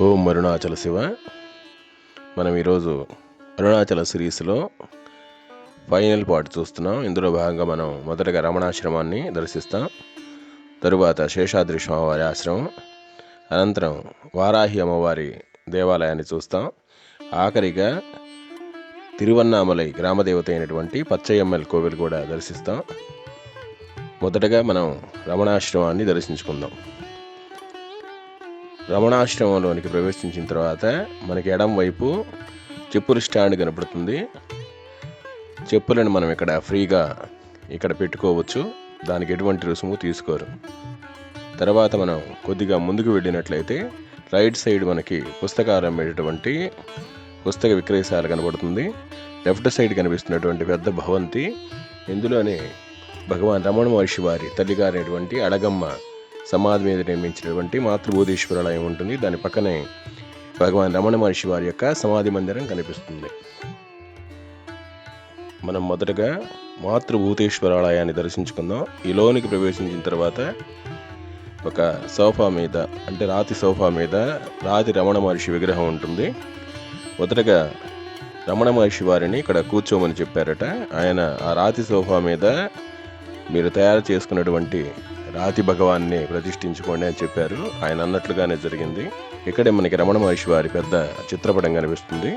ఓం అరుణాచల శివ. మనం ఈరోజు అరుణాచల సిరీస్లో ఫైనల్ పార్ట్ చూస్తున్నాం. ఇందులో భాగంగా మనం మొదటగా రమణాశ్రమాన్ని దర్శిస్తాం. తరువాత శేషాద్రి స్వామివారి ఆశ్రమం. అనంతరం వారాహి అమ్మవారి దేవాలయాన్ని చూస్తాం. ఆఖరిగా తిరువన్నామలై గ్రామదేవత అయినటువంటి పచ్చయ్యమ్మల్ కోవిల్ కూడా దర్శిస్తాం. మొదటగా మనం రమణాశ్రమాన్ని దర్శించుకుందాం. రమణాశ్రమంలోనికి ప్రవేశించిన తర్వాత మనకి ఎడం వైపు చెప్పుల స్టాండ్ కనపడుతుంది. చెప్పులను మనం ఇక్కడ ఫ్రీగా ఇక్కడ పెట్టుకోవచ్చు. దానికి ఎటువంటి రుసుము తీసుకోరు. తర్వాత మనం కొద్దిగా ముందుకు వెళ్ళినట్లయితే రైట్ సైడ్ మనకి పుస్తకాలు అమ్మేటటువంటి పుస్తక విక్రయశాల కనబడుతుంది లెఫ్ట్ సైడ్ కనిపిస్తున్నటువంటి పెద్ద భవంతి. ఇందులోనే భగవాన్ రమణ మహర్షి వారి తల్లిగారైనటువంటి అడగమ్మ సమాధి మీద నిర్మించినటువంటి మాతృభూతేశ్వరాలయం ఉంటుంది. దాని పక్కనే భగవాన్ రమణ మహర్షి వారి యొక్క సమాధి మందిరం కనిపిస్తుంది. మనం మొదటగా మాతృభూతేశ్వరాలయాన్ని దర్శించుకుందాం. ఈ లోనికి ప్రవేశించిన తర్వాత ఒక సోఫా మీద అంటే రాతి సోఫా మీద రాతి రమణ మహర్షి విగ్రహం ఉంటుంది. మొదటగా రమణ మహర్షి వారిని ఇక్కడ కూర్చోమని చెప్పారట. ఆయన ఆ రాతి సోఫా మీద మీరు తయారు చేసుకున్నటువంటి రాతి భగవాన్ని ప్రతిష్ఠించుకోండి అని చెప్పారు. ఆయన అన్నట్లుగానే జరిగింది. ఇక్కడే మనకి రమణ మహర్షి వారి పెద్ద చిత్రపటం కనిపిస్తుంది.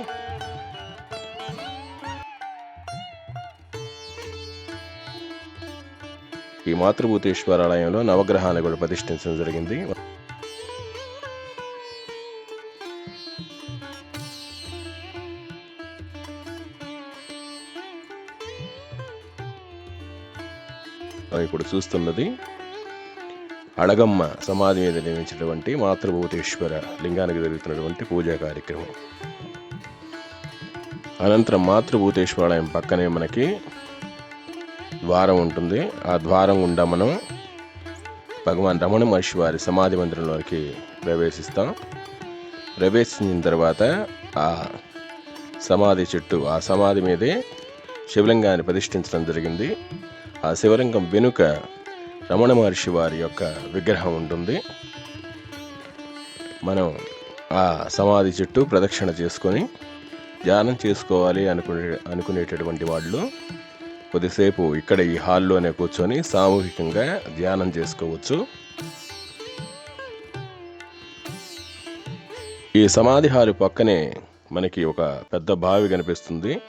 ఈ మాతృభూతేశ్వరాలయంలో నవగ్రహాన్ని కూడా ప్రతిష్ఠించడం జరిగింది. ఇప్పుడు చూస్తున్నది అడగమ్మ సమాధి మీద నిర్మించినటువంటి మాతృభూతేశ్వర లింగానికి జరుగుతున్నటువంటి పూజా కార్యక్రమం. అనంతరం మాతృభూతేశ్వరాలయం పక్కనే మనకి ద్వారం ఉంటుంది. ఆ ద్వారం గుండా మనం భగవాన్ రమణ మహర్షి వారి సమాధి మందిరంలోకి ప్రవేశిస్తాం. ప్రవేశించిన తర్వాత ఆ సమాధి చెట్టు ఆ సమాధి మీదే శివలింగాన్ని ప్రతిష్ఠించడం జరిగింది. ఆ శివలింగం వెనుక రమణ మహర్షి వారి యొక్క విగ్రహం ఉంటుంది. మనం ఆ సమాధి చుట్టూ ప్రదక్షిణ చేసుకొని ధ్యానం చేసుకోవాలి అనుకునే అనుకునేటటువంటి వాళ్ళు కొద్దిసేపు ఇక్కడ ఈ హాల్లోనే కూర్చొని సామూహికంగా ధ్యానం చేసుకోవచ్చు. ఈ సమాధి హాలు పక్కనే మనకి ఒక పెద్ద బావి కనిపిస్తుంది.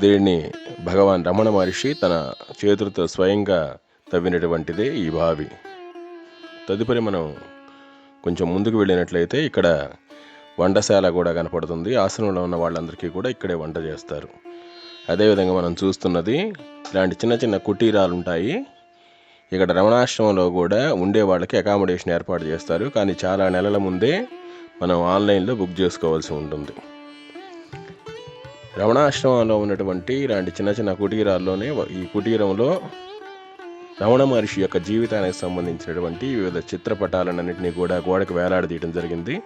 దీన్ని భగవాన్ రమణ మహర్షి తన చేతులతో స్వయంగా తవ్వినటువంటిదే ఈ బావి. తదుపరి మనం కొంచెం ముందుకు వెళ్ళినట్లయితే ఇక్కడ వంటశాల కూడా కనపడుతుంది. ఆశ్రమంలో ఉన్న వాళ్ళందరికీ కూడా ఇక్కడే వంట చేస్తారు. అదేవిధంగా మనం చూస్తున్నది ఇలాంటి చిన్న చిన్న కుటీరాలు ఉంటాయి ఇక్కడ రమణాశ్రమంలో కూడా ఉండే వాళ్ళకి అకామిడేషన్ ఏర్పాటు చేస్తారు. కానీ చాలా నెలల ముందే మనం ఆన్లైన్లో బుక్ చేసుకోవాల్సి ఉంటుంది. రమణాశ్రమంలో ఉన్నటువంటి ఇలాంటి చిన్న చిన్న కుటీరాల్లోనే ఈ కుటీరంలో రమణ మహర్షి యొక్క జీవితానికి సంబంధించినటువంటి వివిధ చిత్రపటాలన్నింటినీ కూడా గోడకు వేలాడదీయడం జరిగింది.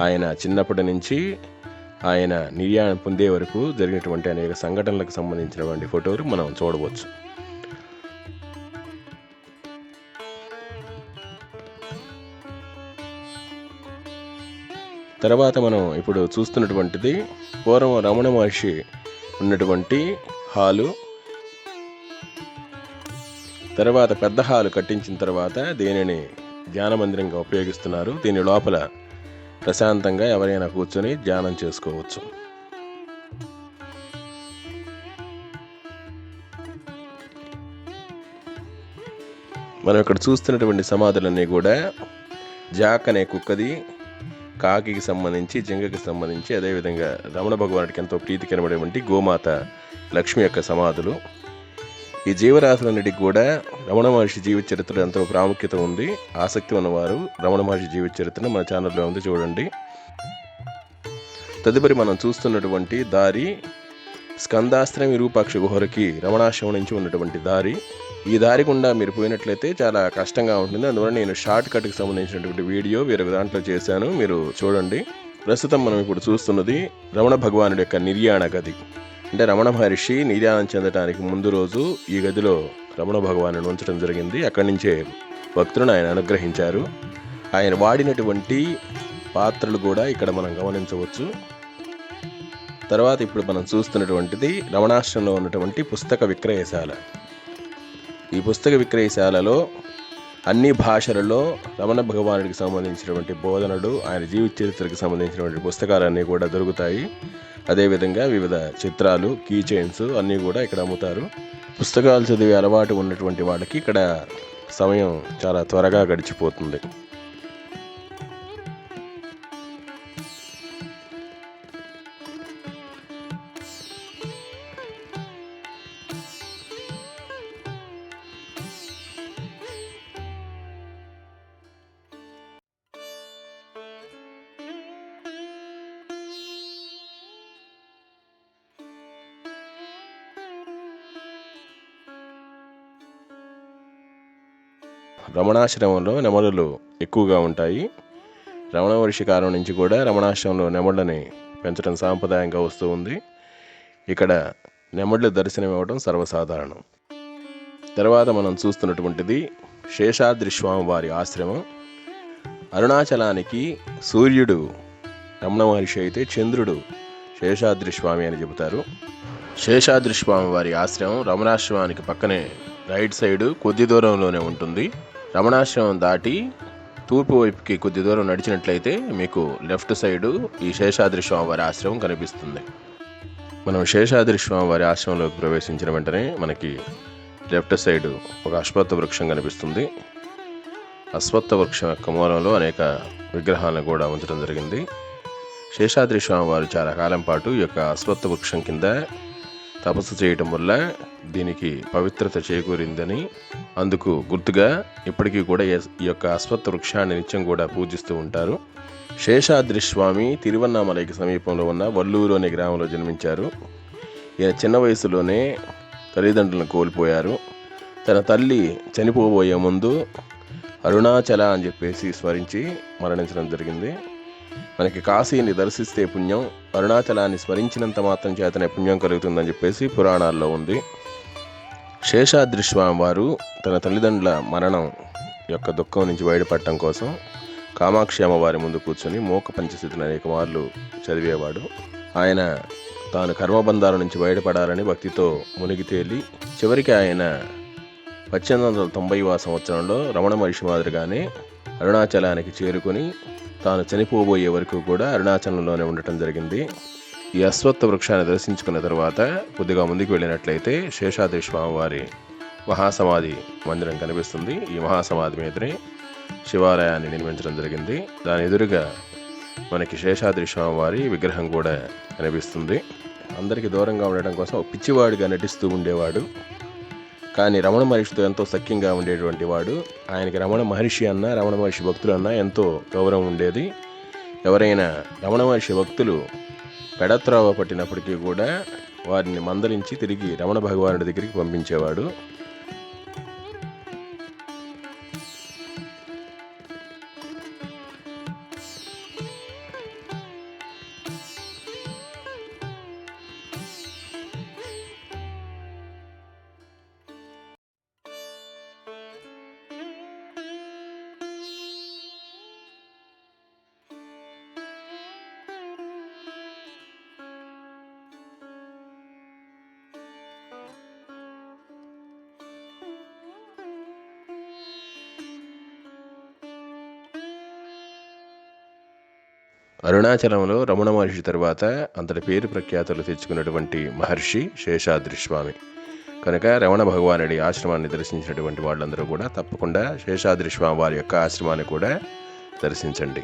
ఆయన చిన్నప్పటి నుంచి ఆయన నిర్యాణం పొందే వరకు జరిగినటువంటి అనేక సంఘటనలకు సంబంధించినటువంటి ఫోటోలు మనం చూడవచ్చు. తర్వాత మనం ఇప్పుడు చూస్తున్నటువంటిది పూర్వం రమణ మహర్షి ఉన్నటువంటి హాలు. తర్వాత పెద్ద హాలు కట్టించిన తర్వాత దీనిని ధ్యాన మందిరంగా ఉపయోగిస్తున్నారు. దీని లోపల ప్రశాంతంగా ఎవరైనా కూర్చొని ధ్యానం చేసుకోవచ్చు. మనం ఇక్కడ చూస్తున్నటువంటి సమాధులన్నీ కూడా జాక్ అనే కుక్కది కాకికి సంబంధించి జింగకి సంబంధించి అదేవిధంగా రమణ భగవానుడికి ఎంతో ప్రీతి గోమాత లక్ష్మి యొక్క సమాధులు. ఈ జీవరాశులన్నిటికి కూడా రమణ మహర్షి జీవిత చరిత్రలో ఎంతో ప్రాముఖ్యత ఉంది. ఆసక్తి ఉన్నవారు రమణ మహర్షి జీవిత చరిత్రను మన ఛానల్లో ఉంది చూడండి. తదుపరి మనం చూస్తున్నటువంటి దారి స్కందాస్త్రం విరూపాక్ష గుహరకి రమణాశ్రమం నుంచి ఉన్నటువంటి దారి. ఈ దారి గుండా మీరు పోయినట్లయితే చాలా కష్టంగా ఉంటుంది. అందువల్ల నేను షార్ట్ కట్కి సంబంధించినటువంటి వీడియో వేరొక దాంట్లో చేశాను. మీరు చూడండి. ప్రస్తుతం మనం ఇప్పుడు చూస్తున్నది రమణ భగవానుడి యొక్క నిర్యాణ గది. అంటే రమణ మహర్షి నిర్యాణం చెందటానికి ముందు రోజు ఈ గదిలో రమణ భగవాను ఉంచడం జరిగింది. అక్కడి నుంచే భక్తులను ఆయన అనుగ్రహించారు. ఆయన వాడినటువంటి పాత్రలు కూడా ఇక్కడ మనం గమనించవచ్చు. తర్వాత ఇప్పుడు మనం చూస్తున్నటువంటిది రమణాశ్రంలో ఉన్నటువంటి పుస్తక విక్రయశాల. ఈ పుస్తక విక్రయశాలలో అన్ని భాషలలో రమణ భగవానుడికి సంబంధించినటువంటి బోధనలు ఆయన జీవిత చరిత్రకు సంబంధించినటువంటి పుస్తకాలన్నీ కూడా దొరుకుతాయి. అదేవిధంగా వివిధ చిత్రాలు కీ చైన్స్ అన్నీ కూడా ఇక్కడ అమ్ముతారు. పుస్తకాలు చదివే అలవాటు ఉన్నటువంటి వాళ్ళకి ఇక్కడ సమయం చాలా త్వరగా గడిచిపోతుంది. రమణాశ్రమంలో నెమళ్ళు ఎక్కువగా ఉంటాయి. రమణ వర్షి కాలం నుంచి కూడా రమణాశ్రమంలో నెమళ్ళని పెంచడం సాంప్రదాయంగా వస్తూ ఉంది. ఇక్కడ నెమళ్ళు దర్శనం ఇవ్వడం సర్వసాధారణం. తర్వాత మనం చూస్తున్నటువంటిది శేషాద్రి స్వామి వారి ఆశ్రమం. అరుణాచలానికి సూర్యుడు రమణ మహర్షి అయితే చంద్రుడు శేషాద్రి స్వామి అని చెబుతారు. శేషాద్రి స్వామి వారి ఆశ్రమం రమణాశ్రమానికి పక్కనే రైట్ సైడ్ కొద్ది దూరంలోనే ఉంటుంది. రమణాశ్రమం దాటి తూర్పు వైపుకి కొద్ది దూరం నడిచినట్లయితే మీకు లెఫ్ట్ సైడు ఈ శేషాద్రి స్వామి వారి ఆశ్రమం కనిపిస్తుంది. మనం శేషాద్రి స్వామివారి ఆశ్రమంలోకి ప్రవేశించిన వెంటనే మనకి లెఫ్ట్ సైడ్ ఒక అశ్వత్థ వృక్షం కనిపిస్తుంది. అశ్వత్థ వృక్షం యొక్క మూలంలో అనేక విగ్రహాలను కూడా ఉంచడం జరిగింది. శేషాద్రి స్వామివారు చాలా కాలం పాటు ఈ యొక్క అశ్వత్థ వృక్షం కింద తపస్సు చేయటం వల్ల దీనికి పవిత్రత చేకూరిందని అందుకు గుర్తుగా ఇప్పటికీ కూడా ఈ- యొక్క అశ్వత్థ వృక్షాన్ని నిత్యం కూడా పూజిస్తూ ఉంటారు. శేషాద్రి స్వామి తిరువన్నామలైకి సమీపంలో ఉన్న వల్లూరు అనే గ్రామంలో జన్మించారు. ఈయన చిన్న వయసులోనే తల్లిదండ్రులను కోల్పోయారు. తన తల్లి చనిపోబోయే ముందు అరుణాచల అని చెప్పేసి స్మరించి మరణించడం జరిగింది. మనకి కాశీని దర్శిస్తే పుణ్యం అరుణాచలాన్ని స్మరించినంత మాత్రం చేతనే పుణ్యం కలుగుతుందని చెప్పేసి పురాణాల్లో ఉంది. శేషాద్రి స్వామి వారు తన తల్లిదండ్రుల మరణం యొక్క దుఃఖం నుంచి బయటపడటం కోసం కామాక్షి అమ్మవారి ముందు కూర్చొని మూక పంచస్థితిని అనేక మార్లు చదివేవాడు. ఆయన తాను కర్మబంధాల నుంచి బయటపడాలని భక్తితో మునిగి తేలి చివరికి ఆయన పద్దెనిమిది వందల తొంభైవ సంవత్సరంలో రమణ మహర్షి మాదిరిగానే అరుణాచలానికి చేరుకొని తాను చనిపోబోయే వరకు కూడా అరుణాచలంలోనే ఉండటం జరిగింది. ఈ అశ్వత్థ వృక్షాన్ని దర్శించుకున్న తర్వాత కొద్దిగా ముందుకు వెళ్ళినట్లయితే శేషాద్రి స్వామివారి మహాసమాధి మందిరం కనిపిస్తుంది. ఈ మహాసమాధి మీదనే శివాలయాన్ని నిర్మించడం జరిగింది. దాని ఎదురుగా మనకి శేషాద్రి స్వామివారి విగ్రహం కూడా కనిపిస్తుంది. అందరికీ దూరంగా ఉండడం కోసం పిచ్చివాడిగా నటిస్తూ ఉండేవాడు. కానీ రమణ మహర్షితో ఎంతో సఖ్యంగా ఉండేటువంటి వాడు. ఆయనకి రమణ మహర్షి అన్న రమణ మహర్షి భక్తులు అన్న ఎంతో గౌరవం ఉండేది. ఎవరైనా రమణ మహర్షి భక్తులు పెడత్రోవ పట్టినప్పటికీ కూడా వారిని మందలించి తిరిగి రమణ భగవానుడి దగ్గరికి పంపించేవాడు. అరుణాచలంలో రమణ మహర్షి తర్వాత అంతటి పేరు ప్రఖ్యాతులు తెచ్చుకున్నటువంటి మహర్షి శేషాద్రి స్వామి కనుక రమణ భగవానుడి ఆశ్రమాన్ని దర్శించినటువంటి వాళ్ళందరూ కూడా తప్పకుండా శేషాద్రి స్వామి వారి యొక్క ఆశ్రమాన్ని కూడా దర్శించండి.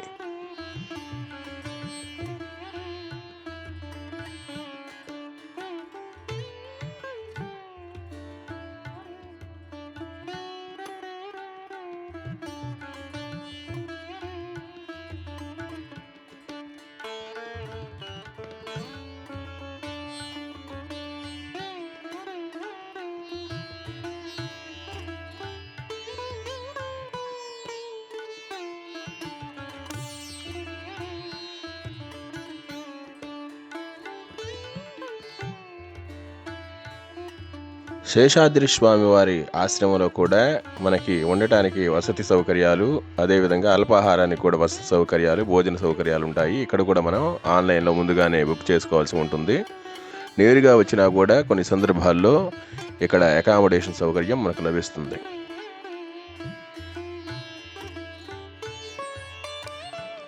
శేషాద్రి స్వామి వారి ఆశ్రమంలో కూడా మనకి ఉండటానికి వసతి సౌకర్యాలు అదేవిధంగా అల్పాహారానికి కూడా వసతి సౌకర్యాలు భోజన సౌకర్యాలు ఉంటాయి. ఇక్కడ కూడా మనం ఆన్లైన్లో ముందుగానే బుక్ చేసుకోవాల్సి ఉంటుంది. నేరుగా వచ్చినా కూడా కొన్ని సందర్భాల్లో ఇక్కడ అకామిడేషన్ సౌకర్యం మనకు లభిస్తుంది.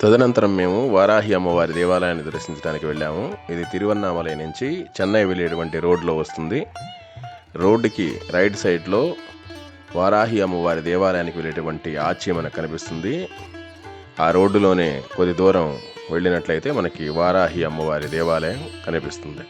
తదనంతరం మేము వారాహి అమ్మవారి దేవాలయాన్ని దర్శించడానికి వెళ్ళాము. ఇది తిరువన్నామలై నుంచి చెన్నై వెళ్ళేటువంటి రోడ్లో వస్తుంది. రోడ్డుకి రైట్ సైడ్లో వారాహి అమ్మవారి దేవాలయానికి వెళ్ళేటువంటి ఆచి మనకు కనిపిస్తుంది. ఆ రోడ్డులోనే కొద్ది దూరం వెళ్ళినట్లయితే మనకి వారాహి అమ్మవారి దేవాలయం కనిపిస్తుంది.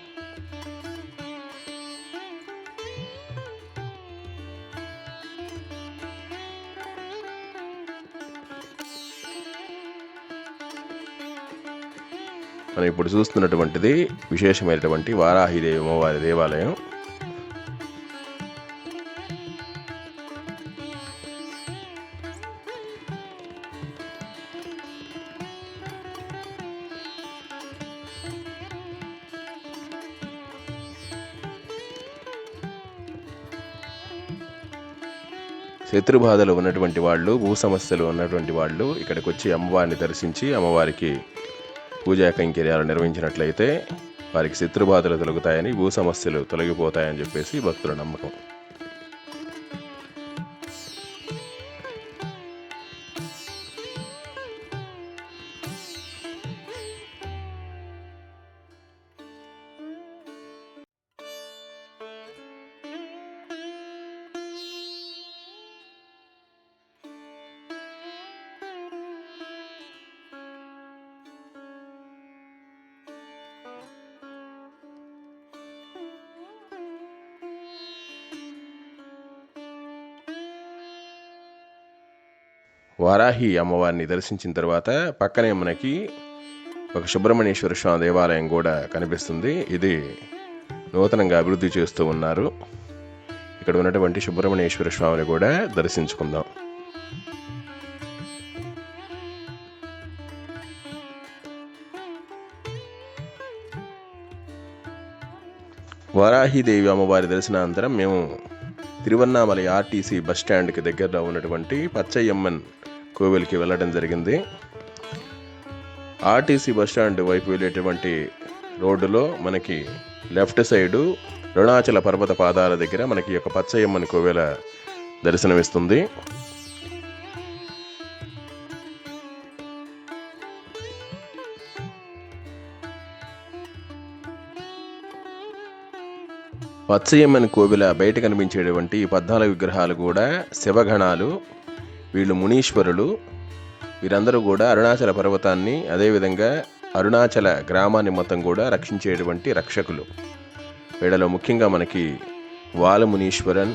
మనం ఇప్పుడు చూస్తున్నటువంటిది విశేషమైనటువంటి వారాహిదేవి అమ్మవారి దేవాలయం. శత్రుబాధలు ఉన్నటువంటి వాళ్ళు భూ సమస్యలు ఉన్నటువంటి వాళ్ళు ఇక్కడికి వచ్చి అమ్మవారిని దర్శించి అమ్మవారికి పూజా కైంకర్యాలు నిర్వహించినట్లయితే వారికి శత్రుబాధలు తొలగుతాయని భూ సమస్యలు తొలగిపోతాయని చెప్పేసి భక్తుల నమ్మకం. వారాహి అమ్మవారిని దర్శించిన తర్వాత పక్కనే మనకి ఒక సుబ్రహ్మణ్యేశ్వర స్వామి దేవాలయం కూడా కనిపిస్తుంది. ఇది నూతనంగా అభివృద్ధి చేస్తూ ఉన్నారు. ఇక్కడ ఉన్నటువంటి సుబ్రహ్మణ్యేశ్వర స్వామిని కూడా దర్శించుకుందాం. వారాహిదేవి అమ్మవారి దర్శనానంతరం మేము తిరువన్నామలై ఆర్టీసీ బస్ స్టాండ్కి దగ్గరలో ఉన్నటువంటి పచ్చయ్యమ్మన్ కోవిల్కి వెళ్ళడం జరిగింది. ఆర్టీసీ బస్ స్టాండ్ వైపు వెళ్ళేటువంటి రోడ్డులో మనకి లెఫ్ట్ సైడు రుణాచల పర్వత పాదాల దగ్గర మనకి ఒక పచ్చయ్యమ్మని కోవెల దర్శనమిస్తుంది. పచ్చయ్యమ్మని కోవిల బయట కనిపించేటువంటి ఈ పద్నాలుగు విగ్రహాలు కూడా శివగణాలు. వీళ్ళు మునీశ్వరులు. వీరందరూ కూడా అరుణాచల పర్వతాన్ని అదేవిధంగా అరుణాచల గ్రామాన్ని మొత్తం కూడా రక్షించేటువంటి రక్షకులు. వీళ్ళలో ముఖ్యంగా మనకి వాలమునీశ్వరన్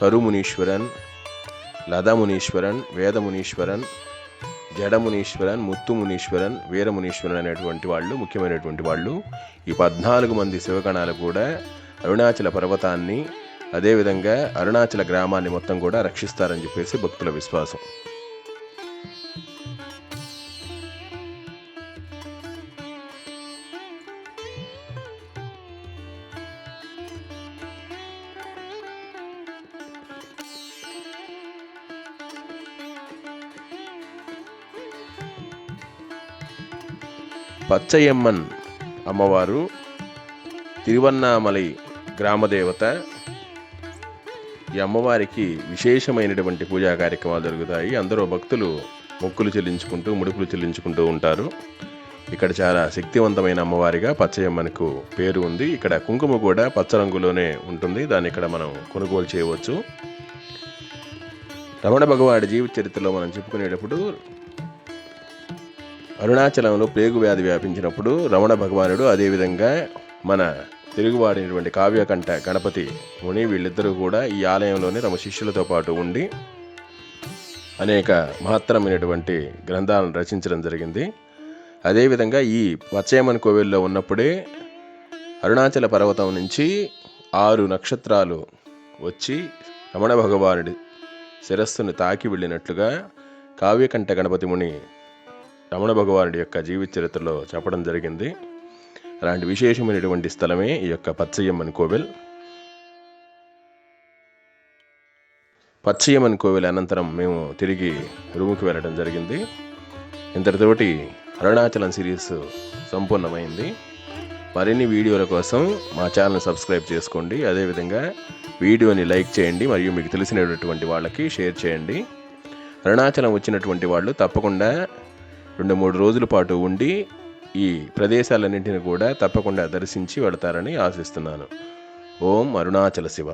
కరుమునీశ్వరన్ లదమునీశ్వరన్ వేదమునీశ్వరన్ జడమునీశ్వరన్ ముత్తుమునీశ్వరన్ వీరమునీశ్వరన్ అనేటువంటి వాళ్ళు ముఖ్యమైనటువంటి వాళ్ళు. ఈ పద్నాలుగు మంది శివగణాలు కూడా అరుణాచల పర్వతాన్ని అదేవిధంగా అరుణాచల గ్రామాన్ని మొత్తం కూడా రక్షిస్తారని చెప్పేసి భక్తుల విశ్వాసం. పచ్చయమ్మన్ అమ్మవారు తిరువన్నామలై గ్రామదేవత ఈ అమ్మవారికి విశేషమైనటువంటి పూజా కార్యక్రమాలు జరుగుతాయి. అందరూ భక్తులు మొక్కులు చెల్లించుకుంటూ ముడుపులు చెల్లించుకుంటూ ఉంటారు. ఇక్కడ చాలా శక్తివంతమైన అమ్మవారిగా పచ్చయమ్మనకు పేరు ఉంది. ఇక్కడ కుంకుమ కూడా పచ్చ రంగులోనే ఉంటుంది. దాన్ని ఇక్కడ మనం కొనుగోలు చేయవచ్చు. రమణ భగవాడి జీవిత చరిత్రలో మనం చెప్పుకునేటప్పుడు అరుణాచలంలో ప్లేగు వ్యాధి వ్యాపించినప్పుడు రమణ భగవానుడు అదేవిధంగా మన తెలుగువాడినటువంటి కావ్యకంఠ గణపతి ముని వీళ్ళిద్దరూ కూడా ఈ ఆలయంలోనే తమ శిష్యులతో పాటు ఉండి అనేక మహత్తరమైనటువంటి గ్రంథాలను రచించడం జరిగింది. అదేవిధంగా ఈ పచ్చయమన్ కోవిల్లో ఉన్నప్పుడే అరుణాచల పర్వతం నుంచి ఆరు నక్షత్రాలు వచ్చి రమణ భగవానుడి శిరస్సును తాకి వెళ్ళినట్లుగా కావ్యకంఠ గణపతి ముని రమణ భగవానుడి యొక్క జీవిత చరిత్రలో చెప్పడం జరిగింది. అలాంటి విశేషమైనటువంటి స్థలమే ఈ యొక్క పచ్చయ్యమ్మని కోవెల్. పచ్చయ్యమ్మన్ కోవిల్ అనంతరం మేము తిరిగి రూముకి వెళ్ళడం జరిగింది. ఇంతటితోటి అరుణాచలం సిరీస్ సంపూర్ణమైంది. మరిన్ని వీడియోల కోసం మా ఛానల్ సబ్స్క్రైబ్ చేసుకోండి. అదేవిధంగా వీడియోని లైక్ చేయండి. మరియు మీకు తెలిసినటువంటి వాళ్ళకి షేర్ చేయండి. అరుణాచలం వచ్చినటువంటి వాళ్ళు తప్పకుండా రెండు మూడు రోజుల పాటు ఉండి ఈ ప్రదేశాలన్నింటిని కూడా తప్పకుండా దర్శించి వెళతారని ఆశిస్తున్నాను. ఓం అరుణాచల శివ.